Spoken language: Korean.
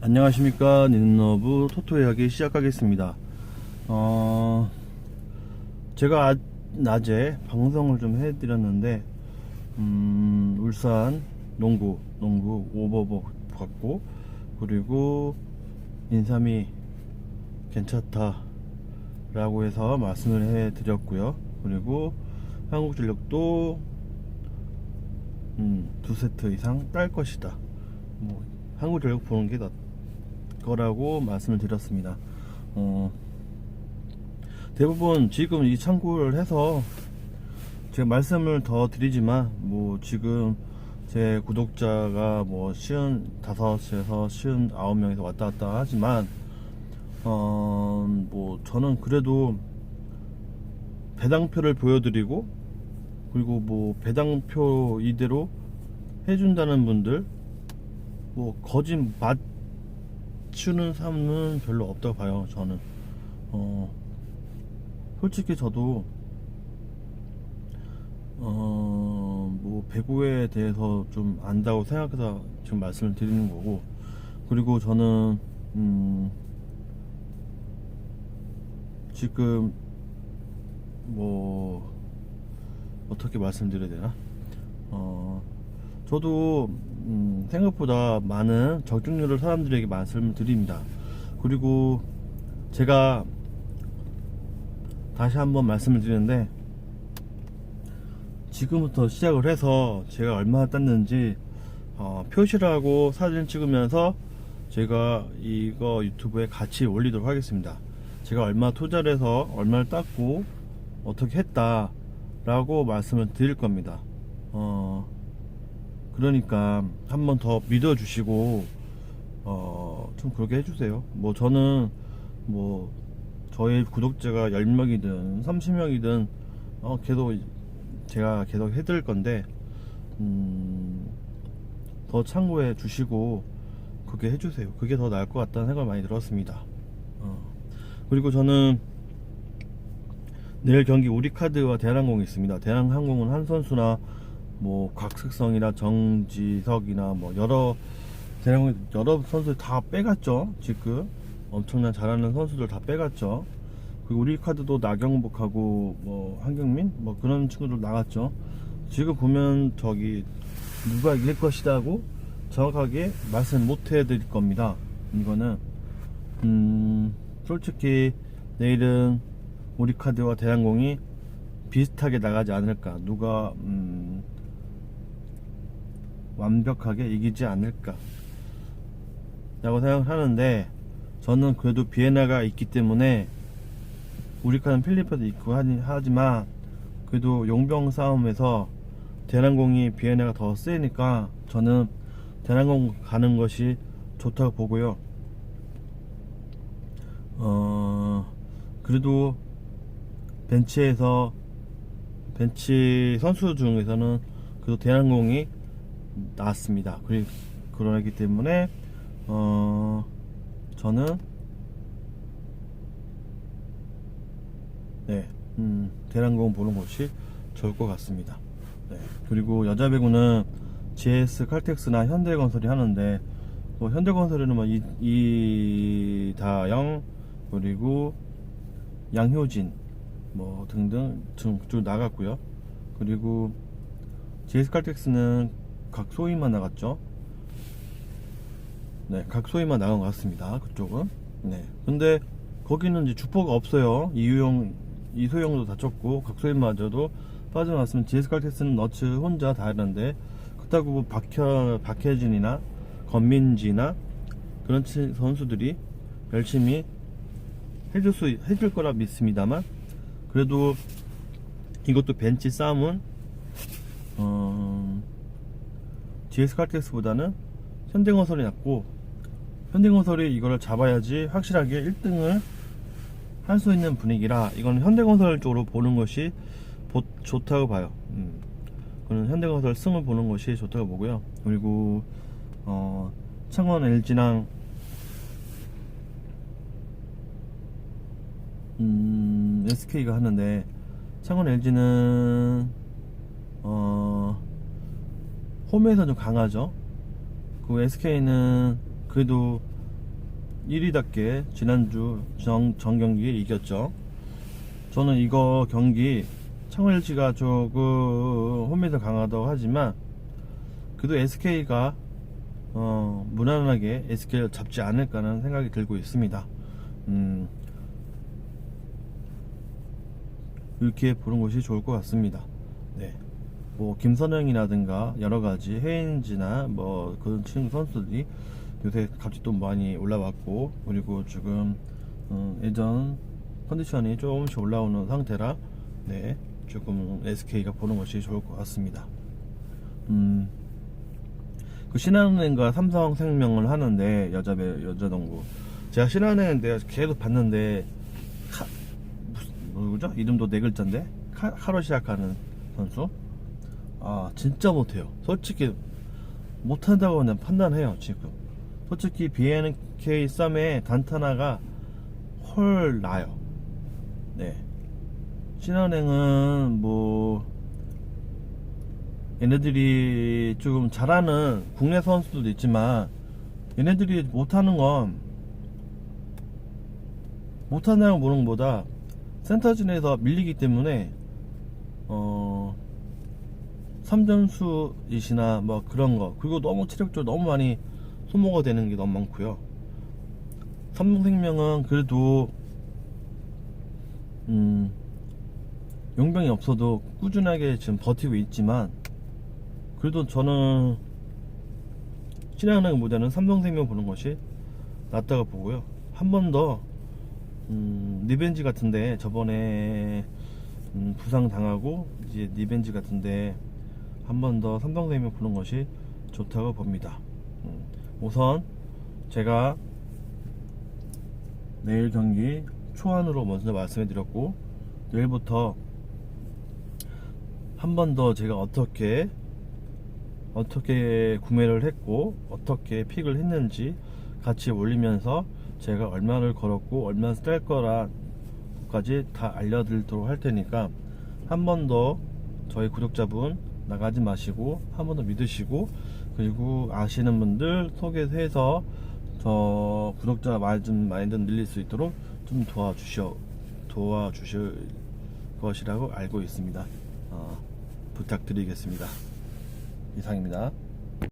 안녕하십니까. 니는러브 토토 이야기 시작하겠습니다. 어 제가 아- 낮에 방송을 좀 해드렸는데 음 울산 농구 농구 오버복 받고 그리고 인삼이 괜찮다 라고 해서 말씀을 해드렸고요. 그리고 한국전력도 음, 두 세트 이상 딸 것이다. 뭐 한국전력 보는 게 낫, 거라고 말씀을 드렸습니다. 어, 대부분 지금 이 참고를 해서 제가 말씀을 더 드리지만 뭐 지금 제 구독자가 뭐 쉬운 다섯에서 쉬운 아홉 명에서 왔다 갔다 하지만 어 뭐 저는 그래도 배당표를 보여드리고 그리고 뭐 배당표 이대로 해준다는 분들 뭐 거짓 맞 추는 사람은 별로 없다고 봐요 저는. 어 솔직히 저도 어뭐 배구에 대해서 좀 안다고 생각해서 지금 말씀을 드리는 거고 그리고 저는 음 지금 뭐 어떻게 말씀드려야 되나? 어 저도 음, 생각보다 많은 적중률을 사람들에게 말씀을 드립니다. 그리고 제가 다시 한번 말씀을 드리는데 지금부터 시작을 해서 제가 얼마나 땄는지 어, 표시를 하고 사진 찍으면서 제가 이거 유튜브에 같이 올리도록 하겠습니다. 제가 얼마 투자를 해서 얼마를 땄고 어떻게 했다 라고 말씀을 드릴 겁니다. 어, 그러니까 한 번 더 믿어주시고 어, 좀 그렇게 해주세요. 뭐 저는 뭐 저희 구독자가 10명이든 30명이든 어, 계속 제가 계속 해드릴 건데 음, 더 참고해 주시고 그렇게 해주세요. 그게 더 나을 것 같다는 생각을 많이 들었습니다. 어. 그리고 저는 내일 경기 우리카드와 대한항공이 있습니다. 대한항공은 한 선수나 뭐 곽석성이나 정지석이나 뭐 여러 대한항공 여러 선수들 다 빼갔죠. 지금 엄청난 잘하는 선수들 다 빼갔죠. 그리고 우리 카드도 나경복하고 뭐 한경민 뭐 그런 친구들 나갔죠. 지금 보면 저기 누가 이길 것이다 고 정확하게 말씀 못 해드릴 겁니다. 이거는 음 솔직히 내일은 우리 카드와 대한항공이 비슷하게 나가지 않을까 누가 음 완벽하게 이기지 않을까? 라고 생각을 하는데 저는 그래도 비에나가 있기 때문에 우리카는 필리핀도 있고 하지만 그래도 용병 싸움에서 대한항공이 비에나가 더 세니까 저는 대한항공 가는 것이 좋다고 보고요. 어 그래도 벤치에서 벤치 선수 중에서는 그래도 대한항공이 나왔습니다. 그리 그러기 때문에 어 저는 네, 음, 대한항공 보는 것이 좋을 것 같습니다. 네, 그리고 여자 배구는 GS 칼텍스나 현대건설이 하는데 뭐 현대건설에는 뭐 이, 이다영 그리고 양효진 뭐 등등 쭉, 쭉 나갔고요. 그리고 GS 칼텍스는 각 소위만 나갔죠. 네, 각 소위만 나간 것 같습니다. 그쪽은. 네. 근데 거기는 이제 주포가 없어요. 이유영, 이소영도 다쳤고 각 소위마저도 빠져나왔으면 GS 칼텍스는 너츠 혼자 다 했는데 그렇다고 뭐 박혀, 박혜진이나 건민지나 그런 치- 선수들이 열심히 해줄 수 해줄 거라 믿습니다만 그래도 이것도 벤치 싸움은 어, GS 칼텍스보다는 현대건설이 낫고 현대건설이 이거를 잡아야지 확실하게 1등을 할 수 있는 분위기라 이건 현대건설 쪽으로 보는 것이 보- 좋다고 봐요. 음. 그는 현대건설 승을 보는 것이 좋다고 보고요. 그리고 어, 창원 LG랑 음, SK가 하는데 창원 LG는 어, 홈에서 좀 강하죠. 그 SK는 그래도 1위답게 지난주 정, 정 경기에 이겼죠. 저는 이거 경기 청일지가 조금 홈에서 강하다고 하지만 그래도 SK가 어, 무난하게 SK를 잡지 않을까라는 생각이 들고 있습니다. 음, 이렇게 보는 것이 좋을 것 같습니다. 네. 뭐 김선영이라든가 여러 가지 해인지나 뭐 그런 친구 선수들이 요새 갑자기 또 많이 올라왔고 그리고 지금 음, 예전 컨디션이 조금씩 올라오는 상태라 네 조금 SK가 보는 것이 좋을 것 같습니다. 음, 그 신한은행과 삼성생명을 하는데 여자 배 여자 농구. 제가 신한은행 내가 계속 봤는데 카, 무슨 뭐죠? 이름도 네 글자인데? 카, 카로 시작하는 선수 아 진짜 못해요. 솔직히 못한다고 그냥 판단해요 지금. 솔직히 BNK 썸의 단타나가 헐 나요. 네. 신한은행은 뭐 얘네들이 조금 잘하는 국내 선수들도 있지만 얘네들이 못하는 건 못한다고 보는 것보다 센터진에서 밀리기 때문에 어 3점수이시나 뭐 그런 거 그리고 너무 체력적으로 너무 많이 소모가 되는 게 너무 많고요 삼성생명은 그래도 음 용병이 없어도 꾸준하게 지금 버티고 있지만 그래도 저는 신한은행보다는 삼성생명 보는 것이 낫다고 보고요. 한 번더 음, 리벤지 같은데 저번에 음, 부상 당하고 이제 리벤지 같은데 한 번 더 삼성생명 보는 것이 좋다고 봅니다. 음, 우선 제가 내일 경기 초안으로 먼저 말씀해 드렸고 내일부터 한 번 더 제가 어떻게 어떻게 구매를 했고 어떻게 픽을 했는지 같이 올리면서 제가 얼마를 걸었고 얼마 쌀 거라까지 다 알려드리도록 할 테니까 한 번 더 저희 구독자분 나가지 마시고 한 번 더 믿으시고 그리고 아시는 분들 소개해서 저 구독자 많이 좀 많이 좀 늘릴 수 있도록 좀 도와주셔 도와주실 것이라고 알고 있습니다. 어, 부탁드리겠습니다. 이상입니다.